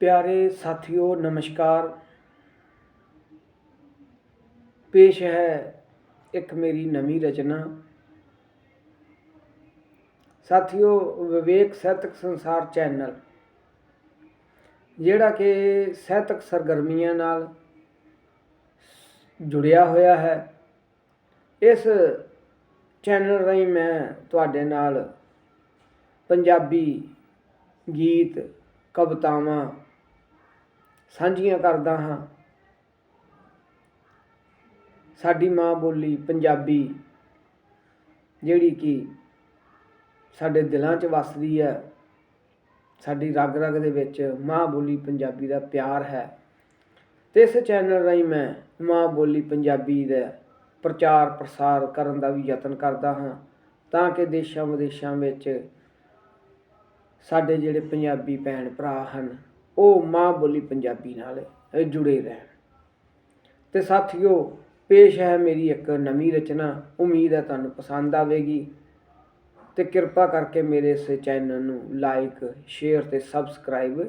ਪਿਆਰੇ ਸਾਥੀਓ, ਨਮਸਕਾਰ। ਪੇਸ਼ ਹੈ ਇੱਕ ਮੇਰੀ ਨਵੀਂ ਰਚਨਾ। ਸਾਥੀਓ, ਵਿਵੇਕ ਸਾਹਿਤਕ ਸੰਸਾਰ ਚੈਨਲ, ਜਿਹੜਾ ਕਿ ਸਾਹਿਤਕ ਸਰਗਰਮੀਆਂ ਨਾਲ ਜੁੜਿਆ ਹੋਇਆ ਹੈ। ਇਸ ਚੈਨਲ ਰਾਹੀਂ ਮੈਂ ਤੁਹਾਡੇ ਨਾਲ ਪੰਜਾਬੀ ਗੀਤ, ਕਵਿਤਾਵਾਂ ਸਾਂਝੀਆਂ ਕਰਦਾ ਹਾਂ। ਸਾਡੀ ਮਾਂ ਬੋਲੀ ਪੰਜਾਬੀ, ਜਿਹੜੀ ਕਿ ਸਾਡੇ ਦਿਲਾਂ 'ਚ ਵੱਸਦੀ ਹੈ। ਸਾਡੀ ਰਗ ਰਗ ਦੇ ਵਿੱਚ ਮਾਂ ਬੋਲੀ ਪੰਜਾਬੀ ਦਾ ਪਿਆਰ ਹੈ। ਤੇ ਇਸ ਚੈਨਲ ਰਾਹੀਂ ਮੈਂ ਮਾਂ ਬੋਲੀ ਪੰਜਾਬੀ ਦਾ ਪ੍ਰਚਾਰ ਪ੍ਰਸਾਰ ਕਰਨ ਦਾ ਵੀ ਯਤਨ ਕਰਦਾ ਹਾਂ, ਤਾਂ ਕਿ ਦੇਸ਼ਾਂ ਵਿਦੇਸ਼ਾਂ ਵਿੱਚ ਸਾਡੇ ਜਿਹੜੇ ਪੰਜਾਬੀ ਭੈਣ ਭਰਾ ਹਨ ਉਹ ਮਾਂ ਬੋਲੀ ਪੰਜਾਬੀ ਨਾਲ ਜੁੜੇ ਰਹਿਣ। ਤੇ ਸਾਥੀਓ, ਪੇਸ਼ ਹੈ ਮੇਰੀ ਇੱਕ ਨਵੀਂ ਰਚਨਾ। ਉਮੀਦ ਹੈ ਤੁਹਾਨੂੰ ਪਸੰਦ ਆਵੇਗੀ। ਤੇ ਕਿਰਪਾ ਕਰਕੇ ਮੇਰੇ ਇਸ ਚੈਨਲ ਨੂੰ ਲਾਈਕ, ਸ਼ੇਅਰ ਤੇ ਸਬਸਕ੍ਰਾਈਬ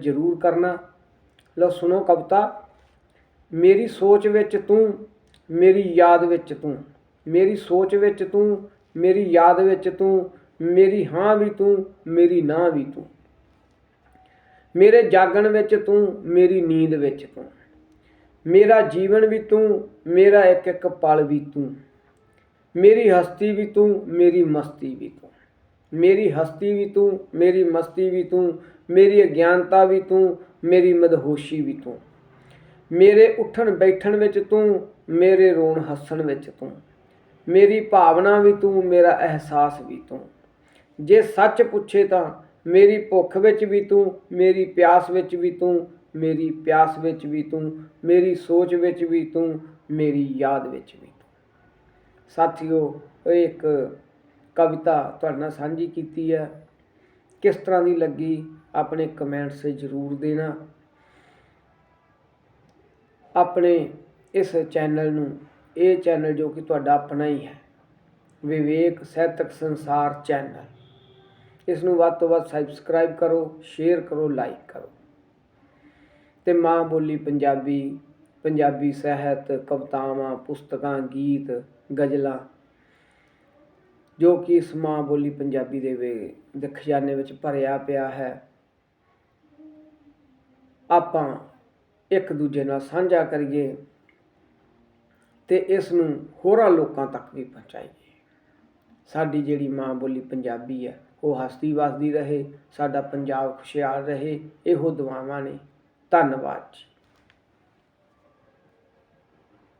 ਜ਼ਰੂਰ ਕਰਨਾ। ਲਓ, ਸੁਣੋ ਕਵਿਤਾ। ਮੇਰੀ ਸੋਚ ਵਿੱਚ ਤੂੰ, ਮੇਰੀ ਯਾਦ ਵਿੱਚ ਤੂੰ। ਮੇਰੀ ਸੋਚ ਵਿੱਚ ਤੂੰ, ਮੇਰੀ ਯਾਦ ਵਿੱਚ ਤੂੰ। ਮੇਰੀ ਹਾਂ ਵੀ ਤੂੰ, ਮੇਰੀ ਨਾ ਵੀ ਤੂੰ। ਮੇਰੇ ਜਾਗਣ ਵਿੱਚ ਤੂੰ, ਮੇਰੀ ਨੀਂਦ ਵਿੱਚ ਤੂੰ। ਮੇਰਾ ਜੀਵਨ ਵੀ ਤੂੰ, ਮੇਰਾ ਇੱਕ ਇੱਕ ਪਲ ਵੀ ਤੂੰ। ਮੇਰੀ ਹਸਤੀ ਵੀ ਤੂੰ, ਮੇਰੀ ਮਸਤੀ ਵੀ ਤੂੰ। ਮੇਰੀ ਹਸਤੀ ਵੀ ਤੂੰ, ਮੇਰੀ ਮਸਤੀ ਵੀ ਤੂੰ, ਮੇਰੀ ਅਗਿਆਨਤਾ ਵੀ ਤੂੰ, ਮੇਰੀ ਮਦਹੋਸ਼ੀ ਵੀ ਤੂੰ। ਮੇਰੇ ਉੱਠਣ ਬੈਠਣ ਵਿੱਚ ਤੂੰ, ਮੇਰੇ ਰੋਣ ਹੱਸਣ ਵਿੱਚ ਤੂੰ। ਮੇਰੀ ਭਾਵਨਾ ਵੀ ਤੂੰ, ਮੇਰਾ ਅਹਿਸਾਸ ਵੀ ਤੂੰ। ਜੇ ਸੱਚ ਪੁੱਛੇ ਤਾਂ ਮੇਰੀ ਭੁੱਖ ਵਿੱਚ ਵੀ ਤੂੰ, ਮੇਰੀ ਪਿਆਸ ਵਿੱਚ ਵੀ ਤੂੰ, ਮੇਰੀ ਪਿਆਸ ਵਿੱਚ ਵੀ ਤੂੰ, ਮੇਰੀ ਸੋਚ ਵਿੱਚ ਵੀ ਤੂੰ, ਮੇਰੀ ਯਾਦ ਵਿੱਚ ਵੀ ਤੂੰ। ਸਾਥੀਓ, ਇਹ ਇੱਕ ਕਵਿਤਾ ਤੁਹਾਡੇ ਨਾਲ ਸਾਂਝੀ ਕੀਤੀ ਹੈ। ਕਿਸ ਤਰ੍ਹਾਂ ਦੀ ਲੱਗੀ, ਆਪਣੇ ਕਮੈਂਟਸ ਜ਼ਰੂਰ ਦੇਣਾ। ਆਪਣੇ ਇਸ ਚੈਨਲ ਨੂੰ, ਇਹ ਚੈਨਲ ਜੋ ਕਿ ਤੁਹਾਡਾ ਆਪਣਾ ਹੀ ਹੈ, ਵਿਵੇਕ ਸਾਹਿਤਕ ਸੰਸਾਰ ਚੈਨਲ। ਇਸ ਨੂੰ ਵੱਧ ਤੋਂ ਵੱਧ ਸਬਸਕ੍ਰਾਈਬ ਕਰੋ ਸ਼ੇਅਰ ਕਰੋ ਲਾਈਕ ਕਰੋ। ਤੇ ਮਾਂ ਬੋਲੀ ਪੰਜਾਬੀ ਪੰਜਾਬੀ ਸਾਹਿਤ ਕਵਿਤਾਵਾਂ, ਪੁਸਤਕਾਂ, ਗੀਤ, ਗਜ਼ਲਾਂ, ਜੋ ਕਿ ਇਸ ਮਾਂ ਬੋਲੀ ਪੰਜਾਬੀ ਦੇ ਵੇ ਦੇ ਖਜ਼ਾਨੇ ਵਿੱਚ ਭਰਿਆ ਪਿਆ ਹੈ, ਆਪਾਂ ਇੱਕ ਦੂਜੇ ਨਾਲ ਸਾਂਝਾ ਕਰੀਏ ਤੇ ਇਸ ਨੂੰ ਹੋਰਾਂ ਲੋਕਾਂ ਤੱਕ ਵੀ ਪਹੁੰਚਾਈਏ। ਸਾਡੀ ਜਿਹੜੀ ਮਾਂ ਬੋਲੀ ਪੰਜਾਬੀ ਹੈ ਉਹ ਹਸਤੀ ਵਸਦੀ ਰਹੇ ਸਾਡਾ ਪੰਜਾਬ ਖੁਸ਼ਹਾਲ ਰਹੇ ਇਹੋ ਦੁਆਵਾਂ ਨੇ। ਧੰਨਵਾਦ ਜੀ।